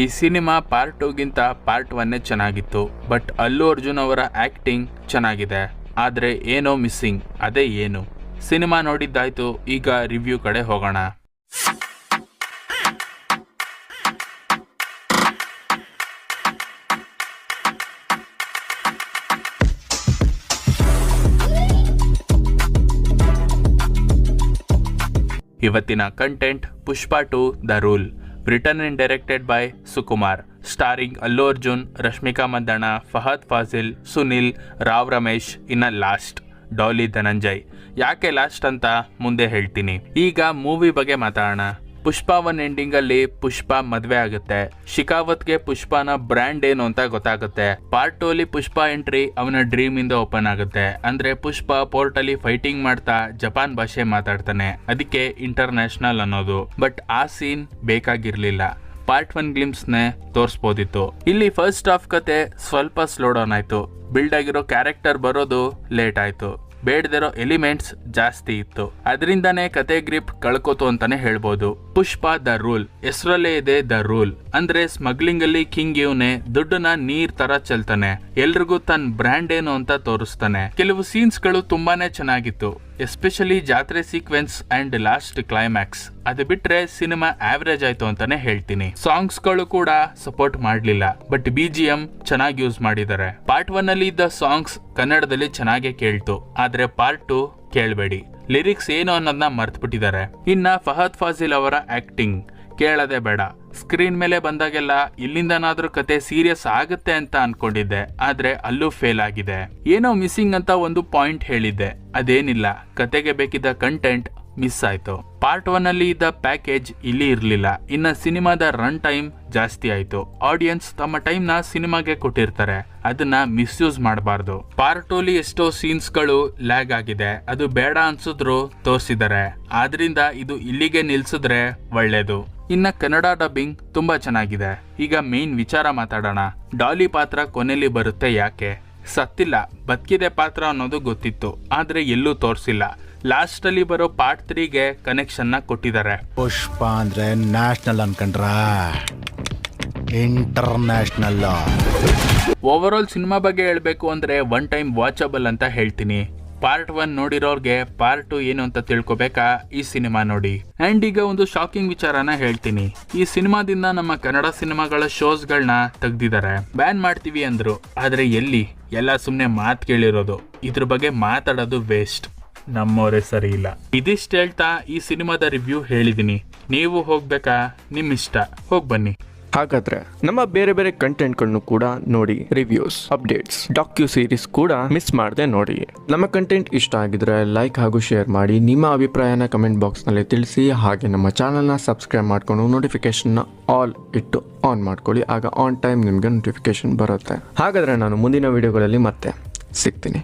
ಈ cinema part ಟೂಗಿಂತ part ಒನ್ನೇ ಚೆನ್ನಾಗಿತ್ತು, ಬಟ್ ಅಲ್ಲು ಅರ್ಜುನ್ ಅವರ ಆಕ್ಟಿಂಗ್ ಚೆನ್ನಾಗಿದೆ, ಆದ್ರೆ ಏನೋ ಮಿಸ್ಸಿಂಗ್, ಅದೇ ಏನು. ಸಿನಿಮಾ ನೋಡಿದ್ದಾಯ್ತು, ಈಗ ರಿವ್ಯೂ ಕಡೆ ಹೋಗೋಣ. ಇವತ್ತಿನ content Pushpa two the rule. Written and directed by Sukumar starring Allu Arjun Rashmika Mandhana ಫಹದ್ Sunil, Sunil Rao Ramesh ಇನ್ನ ಲಾಸ್ಟ್ ಡಾಲಿ ಧನಂಜಯ್ ಯಾಕೆ ಲಾಸ್ಟ್ ಅಂತ ಮುಂದೆ ಹೇಳ್ತೀನಿ. ಈಗ ಮೂವಿ ಬಗ್ಗೆ ಮಾತಾಡೋಣ. ಪುಷ್ಪ ಒನ್ ಎಂಡಿಂಗ್ ಅಲ್ಲಿ ಪುಷ್ಪ ಮದ್ವೆ ಆಗುತ್ತೆ. ಶಿಕಾವತ್ಗೆ ಪುಷ್ಪನ ಬ್ರ್ಯಾಂಡ್ ಏನು ಅಂತ ಗೊತ್ತಾಗುತ್ತೆ. ಪಾರ್ಟ್ ಟೂ ಅಲ್ಲಿ ಪುಷ್ಪ ಎಂಟ್ರಿ ಅವನ ಡ್ರೀಮ್ ಇಂದ ಓಪನ್ ಆಗುತ್ತೆ. ಅಂದ್ರೆ ಪುಷ್ಪ ಪೋರ್ಟ್ ಅಲ್ಲಿ ಫೈಟಿಂಗ್ ಮಾಡ್ತಾ ಜಪಾನ್ ಭಾಷೆ ಮಾತಾಡ್ತಾನೆ. ಅದಕ್ಕೆ ಇಂಟರ್ನ್ಯಾಷನಲ್ ಅನ್ನೋದು. ಬಟ್ ಆ ಸೀನ್ ಬೇಕಾಗಿರ್ಲಿಲ್ಲ. ಪಾರ್ಟ್ ಒನ್ ಗ್ಲಿಮ್ಸ್ ನೇ ತೋರಿಸ್ಬೋದಿತ್ತು. ಇಲ್ಲಿ ಫಸ್ಟ್ ಹಾಫ್ ಕತೆ ಸ್ವಲ್ಪ ಸ್ಲೋ ಡೌನ್ ಆಯ್ತು. ಬಿಲ್ಡ್ ಆಗಿರೋ ಕ್ಯಾರೆಕ್ಟರ್ ಬರೋದು ಲೇಟ್ ಆಯ್ತು. ಬೇಡದಿರೋ ಎಲಿಮೆಂಟ್ಸ್ ಜಾಸ್ತಿ ಇತ್ತು. ಅದರಿಂದನೇ ಕತೆ ಗ್ರಿಪ್ ಕಳ್ಕೋತು ಅಂತಾನೆ ಹೇಳ್ಬೋದು. ಪುಷ್ಪ ದ ರೂಲ್, ಹೆಸರಲ್ಲೇ ಇದೆ ದ ರೂಲ್. ಅಂದ್ರೆ ಸ್ಮಗ್ಲಿಂಗ್ ಅಲ್ಲಿ ಕಿಂಗ್ ಇವನೇ ದುಡ್ಡನ್ನ ನೀರ್ ತರ ಚೆಲ್ತಾನೆ. ಎಲ್ರಿಗೂ ತನ್ನ ಬ್ರ್ಯಾಂಡ್ ಏನು ಅಂತ ತೋರಿಸ್ತಾನೆ. ಕೆಲವು ಸೀನ್ಸ್ಗಳು ತುಂಬಾನೇ ಚೆನ್ನಾಗಿತ್ತು. ಎಸ್ಪೆಷಲಿ ಜಾತ್ರೆ ಸೀಕ್ವೆನ್ಸ್ ಅಂಡ್ ಲಾಸ್ಟ್ ಕ್ಲೈಮ್ಯಾಕ್ಸ್. ಅದು ಬಿಟ್ರೆ ಸಿನಿಮಾ ಆವರೇಜ್ ಆಯ್ತು ಅಂತಾನೆ ಹೇಳ್ತೀನಿ. ಸಾಂಗ್ಸ್ಗಳು ಕೂಡ ಸಪೋರ್ಟ್ ಮಾಡ್ಲಿಲ್ಲ. ಬಟ್ ಬಿ ಜಿ ಎಂ ಚೆನ್ನಾಗಿ ಯೂಸ್ ಮಾಡಿದ್ದಾರೆ. ಪಾರ್ಟ್ ಒನ್ ಅಲ್ಲಿ ಇದ್ದ ಸಾಂಗ್ಸ್ ಕನ್ನಡದಲ್ಲಿ ಚೆನ್ನಾಗೇ ಕೇಳ್ತು, ಆದ್ರೆ ಪಾರ್ಟ್ ಟು ಕೇಳಬೇಡಿ. ಲಿರಿಕ್ಸ್ ಏನು ಅನ್ನೋದನ್ನ ಮರ್ತ್ಬಿಟ್ಟಿದ್ದಾರೆ. ಇನ್ನ ಫಹದ್ ಫಾಜಿಲ್ ಅವರ ಆಕ್ಟಿಂಗ್ ಕೇಳದೆ ಬೇಡ. ಸ್ಕ್ರೀನ್ ಮೇಲೆ ಬಂದಾಗೆಲ್ಲ ಇಲ್ಲಿಂದನಾದ್ರೂ ಕತೆ ಸೀರಿಯಸ್ ಆಗುತ್ತೆ ಅಂತ ಅನ್ಕೊಂಡಿದ್ದೆ, ಆದ್ರೆ ಅಲ್ಲೂ ಫೇಲ್ ಆಗಿದೆ. ಏನೋ ಮಿಸ್ಸಿಂಗ್ ಅಂತ ಒಂದು ಪಾಯಿಂಟ್ ಹೇಳಿದ್ದೆ, ಅದೇನಿಲ್ಲ. ಕತೆಗೆ ಬೇಕಿದ್ದ ಕಂಟೆಂಟ್ ಮಿಸ್ ಆಯ್ತು. ಪಾರ್ಟ್ ಒನ್ ಅಲ್ಲಿ ಇದ್ದ ಪ್ಯಾಕೇಜ್ ಇಲ್ಲಿ ಇರಲಿಲ್ಲ. ಇನ್ನ ಸಿನಿಮಾದ ರನ್ ಟೈಮ್ ಜಾಸ್ತಿ ಆಯ್ತು. ಆಡಿಯನ್ಸ್ ತಮ್ಮ ಟೈಮ್ನ ಸಿನಿಮಾಗೆ ಕೊಟ್ಟಿರ್ತಾರೆ. ಅದನ್ನ ಮಿಸ್ಯೂಸ್ ಮಾಡಬಾರ್ದು. ಪಾರ್ಟ್ ಟೂ ಅಲ್ಲಿ ಎಷ್ಟೋ ಸೀನ್ಸ್ಗಳು ಲ್ಯಾಗ್ ಆಗಿದೆ. ಅದು ಬೇಡ ಅನ್ಸಿದ್ರು ತೋರಿಸಿದ್ದಾರೆ. ಆದ್ರಿಂದ ಇದು ಇಲ್ಲಿಗೆ ನಿಲ್ಸಿದ್ರೆ ಒಳ್ಳೇದು. ಇನ್ನ ಕನ್ನಡ ಡಬ್ಬಿಂಗ್ ತುಂಬಾ ಚೆನ್ನಾಗಿದೆ. ಈಗ ಮೇನ್ ವಿಚಾರ ಮಾತಾಡೋಣ. ಡಾಲಿ ಪಾತ್ರ ಕೊನೆಯಲ್ಲಿ ಬರುತ್ತೆ ಯಾಕೆ? ಸತ್ತಿಲ್ಲ. ಬದುಕಿದೆ ಪಾತ್ರ ಅನ್ನೋದು ಗೊತ್ತಿತ್ತು. ಆದ್ರೆ ಎಲ್ಲೂ ತೋರಿಸಿಲ್ಲ. ಲಾಸ್ಟ್ ಅಲ್ಲಿ ಬರೋ ಪಾರ್ಟ್ ತ್ರೀಗೆ ಕನೆಕ್ಷನ್ನ ಕೊಟ್ಟಿದ್ದಾರೆ. ಪುಷ್ಪ ಅಂದ್ರೆ ನ್ಯಾಷನಲ್ ಅನ್ಕೊಂಡ್ರ? ಇಂಟರ್ನ್ಯಾಷನಲ್ ಓವರ್ ಆಲ್ ಸಿನಿಮಾ ಬಗ್ಗೆ ಹೇಳಬೇಕು ಅಂದ್ರೆ ಒನ್ ಟೈಮ್ ವಾಚಬಲ್ ಅಂತ ಹೇಳ್ತೀನಿ. ಪಾರ್ಟ್ ಒನ್ ನೋಡಿರೋರ್ಗೆ ಪಾರ್ಟ್ ಟು ಏನು ಅಂತ ತಿಳ್ಕೊಬೇಕಾ? ಈ ಸಿನಿಮಾ ನೋಡಿ. ಅಂಡ್ ಈಗ ಒಂದು ಶಾಕಿಂಗ್ ವಿಚಾರನ ಹೇಳ್ತೀನಿ. ಈ ಸಿನಿಮಾದಿಂದ ನಮ್ಮ ಕನ್ನಡ ಸಿನಿಮಾಗಳ ಶೋಸ್ಗಳನ್ನ ತೆಗ್ದಿದ್ದಾರೆ. ಬ್ಯಾನ್ ಮಾಡ್ತೀವಿ ಅಂದ್ರು. ಆದ್ರೆ ಎಲ್ಲಿ? ಎಲ್ಲ ಸುಮ್ಮನೆ ಮಾತು ಕೇಳಿರೋದು. ಇದ್ರ ಬಗ್ಗೆ ಮಾತಾಡೋದು ವೇಸ್ಟ್ ನಮ್ಮವರೇ ಸರಿ ಇಲ್ಲ. ಇದಿಷ್ಟು ಹೇಳ್ತಾ ಈ ಸಿನಿಮಾದ ರಿವ್ಯೂ ಹೇಳಿದ್ದೀನಿ ನೀವು ಹೋಗ್ಬೇಕಾ? ನಿಮ್ಮ ಇಷ್ಟ ಹೋಗ್ ಬನ್ನಿ. ಹಾಗಾದ್ರೆ ನಮ್ಮ ಬೇರೆ ಬೇರೆ ಕಂಟೆಂಟ್ಗಳನ್ನು ಕೂಡ ನೋಡಿ ರಿವ್ಯೂಸ್ ಅಪ್ಡೇಟ್ಸ್ ಡಾಕ್ಯೂ ಸೀರೀಸ್ ಕೂಡ ಮಿಸ್ ಮಾಡದೆ ನೋಡಿ. ನಮ್ಮ ಕಂಟೆಂಟ್ ಇಷ್ಟ ಆಗಿದ್ರೆ ಲೈಕ್ ಹಾಗೂ ಶೇರ್ ಮಾಡಿ ನಿಮ್ಮ ಅಭಿಪ್ರಾಯನ ಕಮೆಂಟ್ ಬಾಕ್ಸ್ನಲ್ಲಿ ತಿಳಿಸಿ ಹಾಗೆ ನಮ್ಮ ಚಾನಲ್ನ ಸಬ್ಸ್ಕ್ರೈಬ್ ಮಾಡ್ಕೊಂಡು ನೋಟಿಫಿಕೇಶನ್ನ ಆಲ್ ಇಟ್ಟು ಆನ್ ಮಾಡ್ಕೊಳ್ಳಿ. ಆಗ ಆನ್ ಟೈಮ್ ನಿಮಗೆ ನೋಟಿಫಿಕೇಶನ್ ಬರುತ್ತೆ. ಹಾಗಾದ್ರೆ ನಾನು ಮುಂದಿನ ವಿಡಿಯೋಗಳಲ್ಲಿ ಮತ್ತೆ ಸಿಗ್ತೀನಿ.